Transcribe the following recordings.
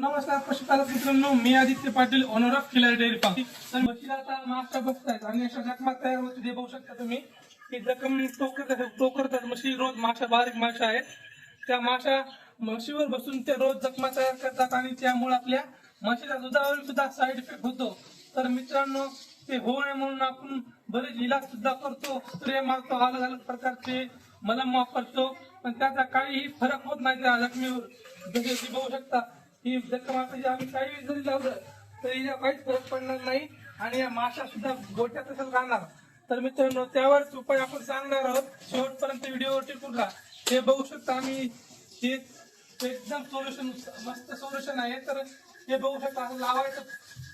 नमस्कार पशुपालक मित्रांनो मी Aditya Patil owner of Khilari dairy farm. तर म्हशीला आता मागच्या बसतायत आणि अशा जखमा तयार होते ते बघू शकता तुम्ही. की जखम म्हणजे टोकरत टोकरतात म्हशी रोज माशा बारीक माशा आहेत. त्या माशा म्हशीवर बसून ते रोज जखमा तयार करतात आणि त्यामुळे आपल्या म्हशीच्या दुधावर सुद्धा साईड इफेक्ट होतो. तर मित्रांनो ते होऊ नये म्हणून आपण बरेच इलाज सुद्धा करतो. स्प्रे मारतो अलग अलग प्रकारचे मलम वापरतो. पण त्याचा काहीही फरक होत नाही त्या जखमीवर. जसे बघू शकता ही जखम आता आम्ही काही जरी लावलं तरी हिला काहीच फरक पडणार नाही आणि या माशा सुद्धा गोट्या तसंच राहणार. तर मित्रांनो त्यावरच उपाय आपण सांगणार आहोत. शेवटपर्यंत व्हिडिओ टिकून राहा. हे बघू शकता आम्ही हे एकदम सोल्युशन मस्त सोल्युशन आहे. तर हे बघू शकता असं लावायचं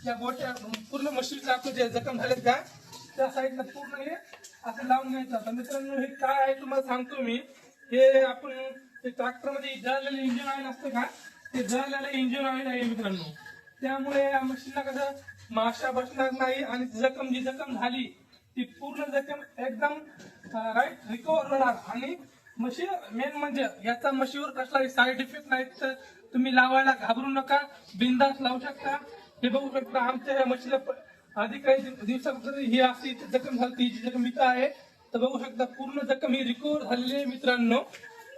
या गोट्या पूर्ण मशीनला आपलं जे जखम झालेत का त्या साईडला पूर्ण हे असं लावून घ्यायचं. तर मित्रांनो हे काय आहे तुम्हाला सांगतो मी. हे आपण ट्रॅक्टरमध्ये जळलेलं इंजिन ऑइल असतं का? ते झालेलं इंजिन आहे आहे मित्रांनो. त्यामुळे या मशीनला कसं माशा बसणार नाही आणि जखम जी जखम झाली ती पूर्ण जखम एकदम राईट रिकवर होणार. आणि म्हशी मेन म्हणजे याचा मशीनवर कसलाही साईड इफेक्ट नाही तर तुम्ही लावायला घाबरू नका बिंदास लावू शकता. हे बघू शकता आमच्या या मशीला आधी काही दिव- दिवसापूर्वी ही अशी जखम झाली जी जखम इथं आहे. तर बघू शकता पूर्ण जखम ही रिकवर झालेली आहे मित्रांनो.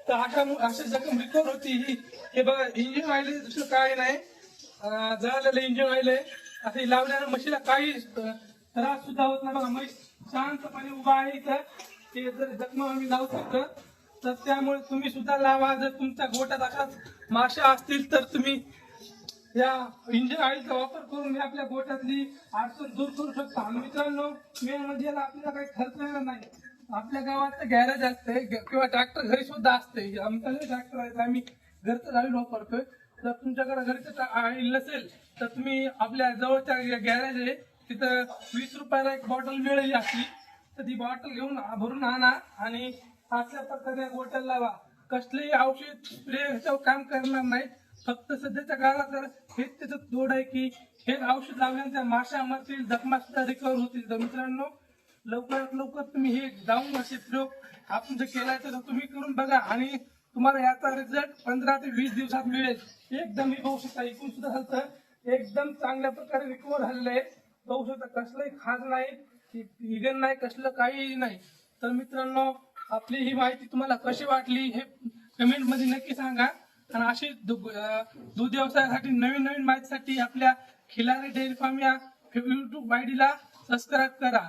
तर अशा अशी जखम रिकवर होती ही. हे बघा इंजिन ऑइल दुसरं काय नाही. जळालेलं इंजिन ऑइल आहे. असं लावल्यानं म्हशीला काही त्रास सुद्धा होत नाही. बघा म्हैस शांतपणे उभा आहे इथं. ते जर जखम आम्ही लावू शकतो तर त्यामुळे तुम्ही सुद्धा लावा. जर तुमच्या गोट्यात अशाच माशा असतील तर तुम्ही या इंजिन ऑइलचा वापर करून मी आपल्या गोट्यातली अडचण दूर करू शकता. मित्रांनो मेन म्हणजे याला आपल्याला काही खर्च येणार नाही. आपल्या गावात गॅरेज असते किंवा ट्रॅक्टर घरी सुद्धा असते आमच्याकडे ट्रॅक्टर आहे आम्ही घरचं गाडी वापरतोय. जर तुमच्याकडे घरचं ऑइल नसेल तर तुम्ही आपल्या जवळच्या गॅरेज आहे तिथं वीस रुपयाला एक बॉटल मिळेल अशी तर ती बॉटल घेऊन भरून आणा आणि अशा प्रकारे बॉटल लावा. कसलेही औषध स्प्रे काम करणार नाही फक्त सध्याच्या काळात तर हेच त्याचं तोड आहे की हे औषध लावल्यानंतर माशा मरतील जखमा सुद्धा रिकवर होतील. तर मित्रांनो लवकरात लवकर तुम्ही हे जाऊन असे प्रयोग आपण जर केलाय तर तुम्ही करून बघा आणि तुम्हाला याचा रिझल्ट पंधरा ते वीस दिवसात मिळेल. एकदम हे बघू शकता इकून सुद्धा झालं एकदम चांगल्या प्रकारे रिकवर झालेलं आहे. बघू शकता कसलंही खाज नाही हिगन नाही कसलं काही नाही. तर मित्रांनो आपली ही माहिती तुम्हाला कशी वाटली हे कमेंटमध्ये नक्की सांगा. आणि अशी दु- दूध व्यवसायासाठी नवीन नवीन माहितीसाठी आपल्या खिलारी डेअरी फार्म या युट्यूब आयडीला सबस्क्राईब करा.